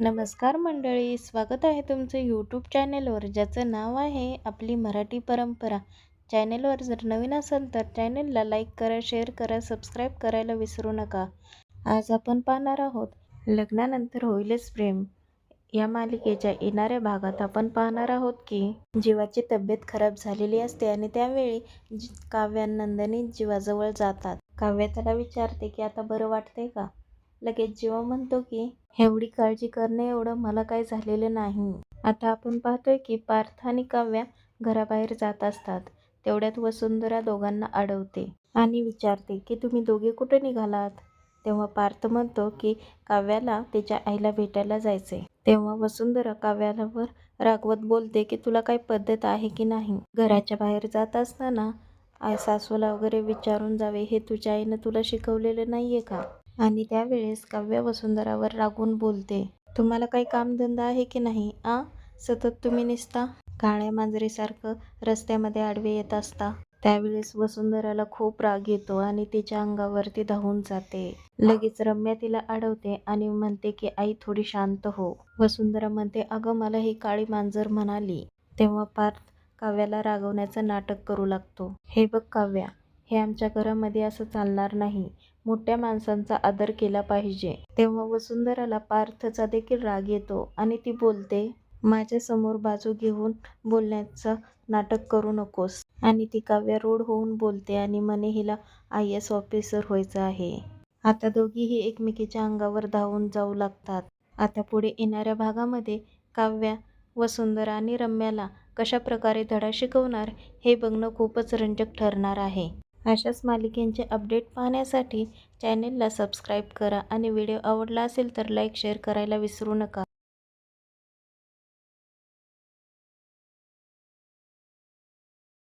नमस्कार मंडळी स्वागत आहे तुमचं यूट्यूब चॅनेलवर ज्याचं नाव आहे आपली मराठी परंपरा. चॅनेलवर जर नवीन असाल तर चॅनेलला लाईक करा शेअर करा सबस्क्राईब करायला विसरू नका. आज आपण पाहणार आहोत लग्नानंतर होईलच प्रेम. या मालिकेच्या येणाऱ्या भागात आपण पाहणार आहोत की जीवाची तब्येत खराब झालेली असते आणि त्यावेळी जी- काव्या नंदिनी जीवाजवळ जातात. काव्या त्याला विचारते की आता बरं वाटतंय का? लगेच जीवा म्हणतो की एवढी काळजी करणे एवढं मला काही झालेलं नाही. आता आपण पाहतोय की पार्थ आणि काव्या घराबाहेर जात असतात. तेवढ्यात वसुंधरा दोघांना अडवते आणि विचारते की तुम्ही दोघे कुठे निघालात? तेव्हा पार्थ म्हणतो की काव्याला त्याच्या आईला भेटायला जायचे तेव्हा वसुंधरा काव्यावर रागवत बोलते की तुला काही पद्धत आहे की नाही? घराच्या बाहेर जात असताना आई सासूला वगैरे विचारून जावे हे तुझ्या आईनं तुला शिकवलेलं नाहीये का? आणि त्यावेळेस काव्य वसुंधरावर रागून बोलते तुम्हाला काही कामधंदा आहे की नाही आ? सतत तुम्ही निसता? काळ्या मांजरीसारखं रस्त्यामध्ये आडवे येत असता त्यावेळेस वसुंधराला खूप राग येतो आणि तिच्या अंगावरती धावून जाते. लगेच रम्या तिला अडवते आणि म्हणते की आई थोडी शांत हो वसुंधरा म्हणते अगं मला ही काळी मांजर म्हणाली तेव्हा पार्थ काव्याला रागवण्याचं नाटक करू लागतो. हे बघ काव्या हे आमच्या घरामध्ये असं चालणार नाही. मोठ्या माणसांचा आदर केला पाहिजे. तेव्हा वसुंधराला पार्थचा देखील राग येतो आणि ती बोलते माझ्यासमोर बाजू घेऊन बोलण्याचं नाटक करू नकोस. आणि ती काव्या रोड होऊन बोलते आणि मने हिला आय एस ऑफिसर व्हायचं आहे. आता दोघीही एकमेकीच्या अंगावर धावून जाऊ लागतात. आता पुढे येणाऱ्या भागामध्ये काव्या वसुंधरा आणि रम्याला कशा प्रकारे धडा शिकवणार हे बघणं खूपच रंजक ठरणार आहे. अशाच मालिकेंचे अपडेट पाहण्यासाठी चॅनेलला सबस्क्राईब करा आणि व्हिडिओ आवडला असेल तर लाईक शेअर करायला विसरू नका.